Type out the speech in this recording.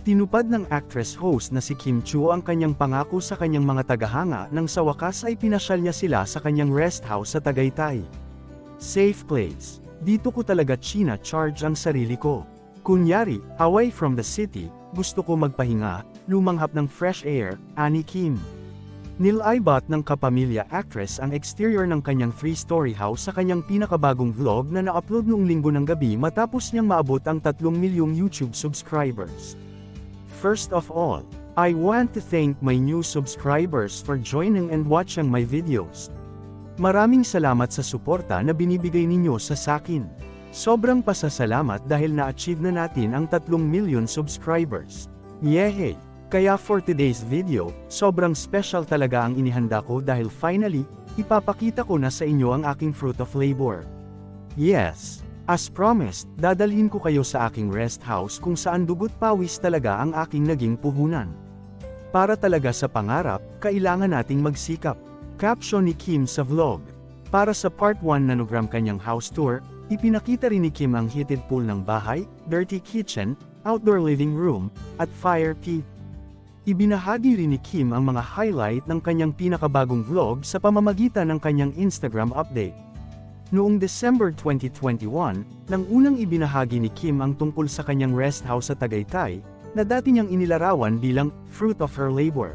Tinupad ng actress-host na si Kim Chu ang kanyang pangako sa kanyang mga tagahanga nang sa wakas ay pinasyal niya sila sa kanyang rest house sa Tagaytay. Safe place. Dito ko talaga china charge ang sarili ko. Kunyari, away from the city, gusto ko magpahinga, lumanghap ng fresh air, ani Kim. Nilaibat ng kapamilya actress ang exterior ng kanyang three-story house sa kanyang pinakabagong vlog na na-upload noong linggo ng gabi matapos niyang maabot ang 3 milyong YouTube subscribers. First of all, I want to thank my new subscribers for joining and watching my videos. Maraming salamat sa suporta na binibigay ninyo sa sakin. Sobrang pasasalamat dahil na-achieve na natin ang 3 million subscribers. Yehey! Kaya for today's video, sobrang special talaga ang inihanda ko dahil finally, ipapakita ko na sa inyo ang aking fruit of labor. Yes, as promised, dadalhin ko kayo sa aking rest house kung saan dugot pawis talaga ang aking naging puhunan. Para talaga sa pangarap, kailangan nating magsikap. Caption ni Kim sa vlog. Para sa part 1 nanogram kanyang house tour, ipinakita rin ni Kim ang heated pool ng bahay, dirty kitchen, outdoor living room, at fire pit. Ibinahagi rin ni Kim ang mga highlight ng kanyang pinakabagong vlog sa pamamagitan ng kanyang Instagram update. Noong December 2021, nang unang ibinahagi ni Kim ang tungkol sa kanyang rest house sa Tagaytay, na dati niyang inilarawan bilang fruit of her labor.